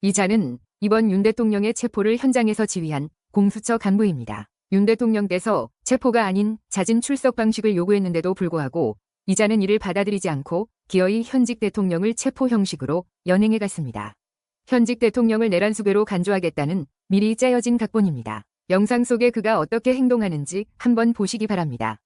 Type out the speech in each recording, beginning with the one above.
이자는 이번 윤 대통령의 체포를 현장에서 지휘한 공수처 간부입니다. 윤 대통령께서 체포가 아닌 자진 출석 방식을 요구했는데도 불구하고 이자는 이를 받아들이지 않고 기어이 현직 대통령을 체포 형식으로 연행해 갔습니다. 현직 대통령을 내란 수배로 간주하겠다는 미리 짜여진 각본입니다. 영상 속에 그가 어떻게 행동하는지 한번 보시기 바랍니다.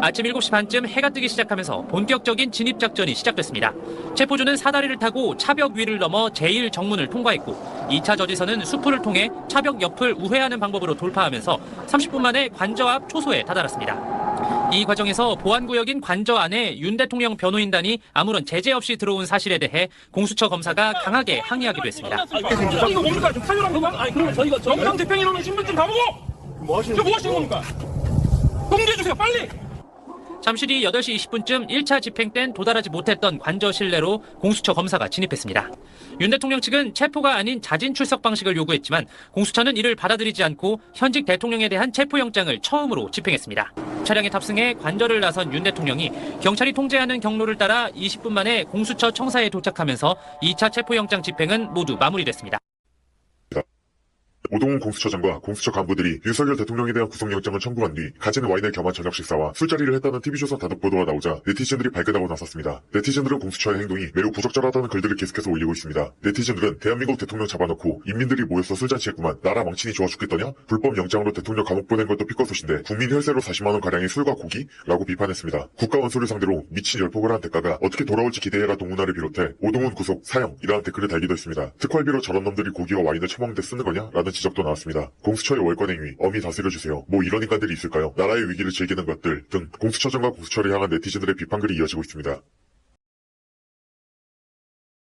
아침 7시 반쯤 해가 뜨기 시작하면서 본격적인 진입 작전이 시작됐습니다. 체포주는 사다리를 타고 차벽 위를 넘어 제1정문을 통과했고 2차 저지선은 수풀을 통해 차벽 옆을 우회하는 방법으로 돌파하면서 30분 만에 관저 앞 초소에 다다랐습니다. 이 과정에서 보안구역인 관저 안에 윤 대통령 변호인단이 아무런 제재 없이 들어온 사실에 대해 공수처 검사가 강하게 항의하기도 했습니다. 아니, 이거 뭡니까? 좀 사유랑 그만. 아니, 그러면 저희가 정당 대표님은 신분증 가보고. 뭐 하시는? 뭐 하시는 겁니까? 공개해 주세요, 빨리. 잠시 뒤 8시 20분쯤 1차 집행 땐 도달하지 못했던 관저 실내로 공수처 검사가 진입했습니다. 윤 대통령 측은 체포가 아닌 자진 출석 방식을 요구했지만 공수처는 이를 받아들이지 않고 현직 대통령에 대한 체포영장을 처음으로 집행했습니다. 차량에 탑승해 관저를 나선 윤 대통령이 경찰이 통제하는 경로를 따라 20분 만에 공수처 청사에 도착하면서 2차 체포영장 집행은 모두 마무리됐습니다. 오동훈 공수처장과 공수처 간부들이 윤석열 대통령에 대한 구속영장을 청구한 뒤 가진 와인을 겸한 저녁 식사와 술자리를 했다는 TV조선 단독 보도가 나오자 네티즌들이 발끈하고 나섰습니다. 네티즌들은 공수처의 행동이 매우 부적절하다는 글들을 계속해서 올리고 있습니다. 네티즌들은 대한민국 대통령 잡아놓고 인민들이 모여서 술잔치했구만 나라 망친이 좋아 죽겠더냐? 불법 영장으로 대통령 감옥 보낸 것도 피꺼소신데 국민 혈세로 40만원 가량의 술과 고기? 라고 비판했습니다. 국가 원수를 상대로 미친 열폭을 한 대가가 어떻게 돌아올지 기대해라 동문화를 비롯해 오동훈 구속, 사형 이라는 댓글을 달기도 했습니다. 특활비로 저런 놈들이 고기와 와인을 처먹는데 쓰는 거냐? 라는 지적 도 나왔습니다. 공수처의 월권 행위, 어미 다스려주세요. 뭐 이런 인간들이 있을까요? 나라의 위기를 즐기는 것들 등 공수처장과 공수처를 향한 네티즌들의 비판글이 이어지고 있습니다.